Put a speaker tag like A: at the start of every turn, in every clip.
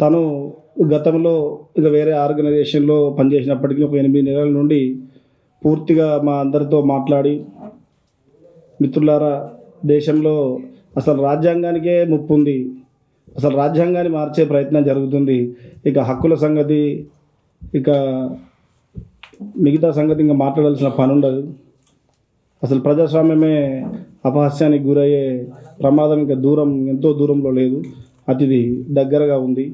A: తను గతంలో ఇక వేరే ఆర్గనైజేషన్లో పనిచేసినప్పటికీ ఒక ఎనిమిది నెలల నుండి పూర్తిగా మా అందరితో మాట్లాడి మిత్రులారా దేశంలో అసలు రాజ్యాంగానికే ముప్పు ఉంది. అసలు రాజ్యాంగాన్ని మార్చే ప్రయత్నం జరుగుతుంది. ఇక హక్కుల సంగతి ఇక మిగతా సంగతి ఇంకా మాట్లాడాల్సిన పని ఉండదు అసలు ప్రజాస్వామ్యమే అపహాస్యానికి గురయ్యే ప్రమాదం ఇంకా దూరం ఎంతో దూరంలో లేదు. అతిథి దగ్గరగా ఉంది.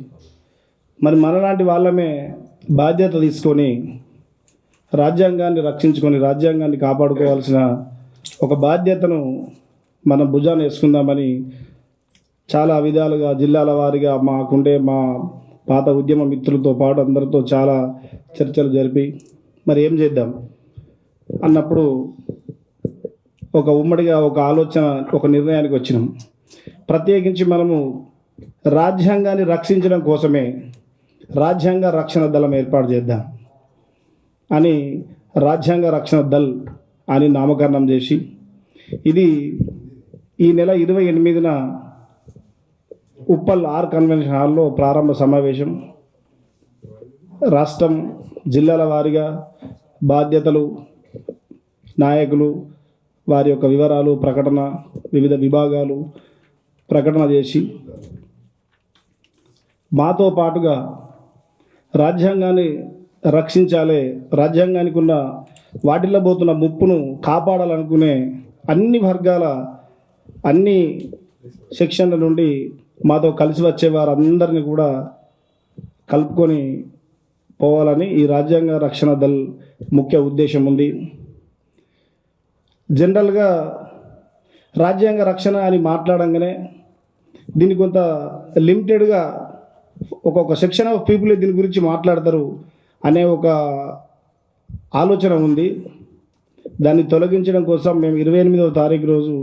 A: మరి మనలాంటి వాళ్ళమే బాధ్యత తీసుకొని రాజ్యాంగాన్ని రక్షించుకొని రాజ్యాంగాన్ని కాపాడుకోవాల్సిన ఒక బాధ్యతను మనం భుజాన వేసుకుందామని చాలా విధాలుగా జిల్లాల వారిగా మాకుండే మా పాత ఉద్యమ మిత్రులతో పాటు అందరితో చాలా చర్చలు జరిపి మరి ఏం చేద్దాం? అన్నప్పుడు ఒక ఉమ్మడిగా ఒక ఆలోచన ఒక నిర్ణయానికి వచ్చినాం. ప్రత్యేకించి మనము రాజ్యాంగాన్ని రక్షించడం కోసమే రాజ్యాంగ రక్షణ దళం ఏర్పాటు చేద్దాం అని రాజ్యాంగ రక్షణ దళ్ అని నామకరణం చేసి ఇది ఈ నెల ఇరవై ఎనిమిదిన ఉప్పల్ ఆర్ కన్వెన్షన్ హాల్లో ప్రారంభ సమావేశం. రాష్ట్రం జిల్లాల వారీగా బాధ్యతలు నాయకులు వారి యొక్క వివరాలు ప్రకటన వివిధ విభాగాలు ప్రకటన చేసి మాతో పాటుగా రాజ్యాంగాన్ని రక్షించాలి రాజ్యాంగానికి ఉన్న వాటిల్లబోతున్న ముప్పును కాపాడాలనుకునే అన్ని వర్గాల అన్ని సెక్షన్ల నుండి మాతో కలిసి వచ్చే వారందరినీ కూడా కలుపుకొని పోవాలని ఈ రాజ్యాంగ రక్షణ దళ్ ముఖ్య ఉద్దేశం ఉంది. జనరల్గా రాజ్యాంగ రక్షణ అని మాట్లాడంగానే దీన్ని కొంత లిమిటెడ్గా ఒక్కొక్క సెక్షన్ ఆఫ్ పీపుల్ దీని గురించి మాట్లాడతారు అనే ఒక ఆలోచన ఉంది. దాన్ని తొలగించడం కోసం మేము ఇరవై ఎనిమిదవ తారీఖు రోజు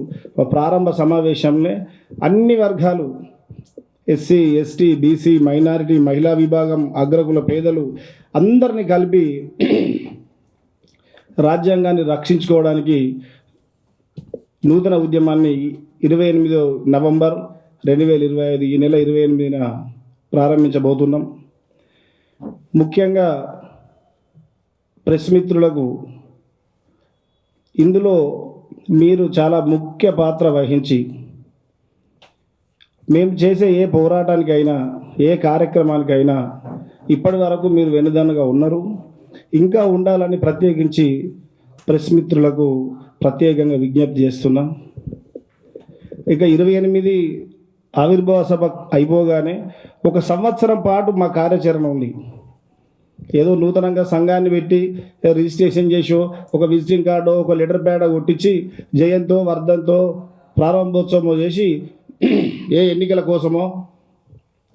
A: ప్రారంభ సమావేశంలో అన్ని వర్గాలు ఎస్సీ ఎస్టీ బీసీ మైనారిటీ మహిళా విభాగం అగ్రకుల పేదలు అందరినీ కలిపి రాజ్యాంగాన్ని రక్షించుకోవడానికి నూతన ఉద్యమాన్ని ఇరవై ఎనిమిదో నవంబర్ రెండు వేల ఇరవై ఐదు ఈ నెల ఇరవై ఎనిమిదిన ప్రారంభించబోతున్నాం. ముఖ్యంగా ప్రెస్ మిత్రులకు ఇందులో మీరు చాలా ముఖ్య పాత్ర వహించి మేము చేసే ఏ పోరాటానికైనా ఏ కార్యక్రమానికైనా ఇప్పటి వరకు మీరు వెనుదన్నుగా ఉన్నారు. ఇంకా ఉండాలని ప్రత్యేకించి ప్రెస్ మిత్రులకు ప్రత్యేకంగా విజ్ఞప్తి చేస్తున్నాం. ఇక ఇరవై ఎనిమిది ఆవిర్భావ సభ అయిపోగానే ఒక సంవత్సరం పాటు మా కార్యాచరణ ఉంది. ఏదో నూతనంగా సంఘాన్ని పెట్టి రిజిస్ట్రేషన్ చేసో ఒక విజిటింగ్ కార్డో ఒక లెటర్ ప్యాడ్ కొట్టించి జయంతో వర్ధంతో ప్రారంభోత్సవం చేసి ఏ ఎన్నికల కోసమో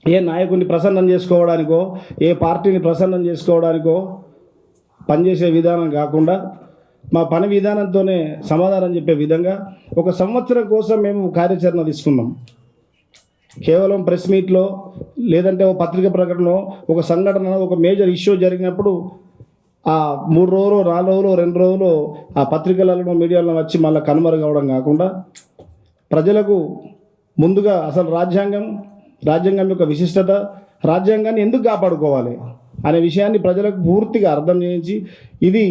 A: ఏ నాయకుడిని ప్రసన్నం చేసుకోవడానికో ఏ పార్టీని ప్రసన్నం చేసుకోవడానికో పనిచేసే విధానం కాకుండా మా పని విధానంతోనే సమాధానం చెప్పే విధంగా ఒక సంవత్సరం కోసం మేము కార్యాచరణ తీసుకున్నాం. కేవలం ప్రెస్ మీట్లో లేదంటే ఒక పత్రిక ప్రకటన ఒక సంఘటన ఒక మేజర్ ఇష్యూ జరిగినప్పుడు ఆ మూడు రోజులు నాలుగు రోజులు రెండు రోజులు ఆ పత్రికలలో మీడియాలో వచ్చి మళ్ళీ కనుమరుగవడం కాకుండా ప్రజలకు ముందుగా అసలు రాజ్యాంగం రాజ్యాంగం యొక్క విశిష్టత రాజ్యాంగాన్ని ఎందుకు కాపాడుకోవాలి అనే విషయాన్ని ప్రజలకు పూర్తిగా అర్థం చేయించి ఇది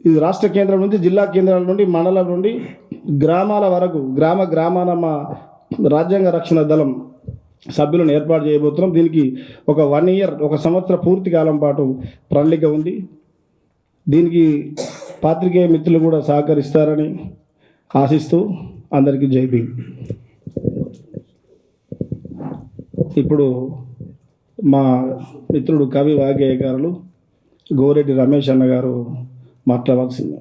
A: ఇది రాష్ట్ర కేంద్రం నుంచి జిల్లా కేంద్రాల నుండి మండలం నుండి గ్రామాల వరకు గ్రామ గ్రామాన రాజ్యాంగ రక్షణ దళం సభ్యులను ఏర్పాటు చేయబోతున్నాం. దీనికి ఒక వన్ ఇయర్ ఒక సంవత్సర పూర్తి కాలం పాటు ప్రణాళిక ఉంది. దీనికి పాత్రికేయ మిత్రులు కూడా సహకరిస్తారని ఆశిస్తూ అందరికీ జై ఇప్పుడు మా మిత్రుడు కవి వాగ్గేయకారులు గోరెడ్డి రమేష్ అన్న గారు మాట్లాడవలసింది.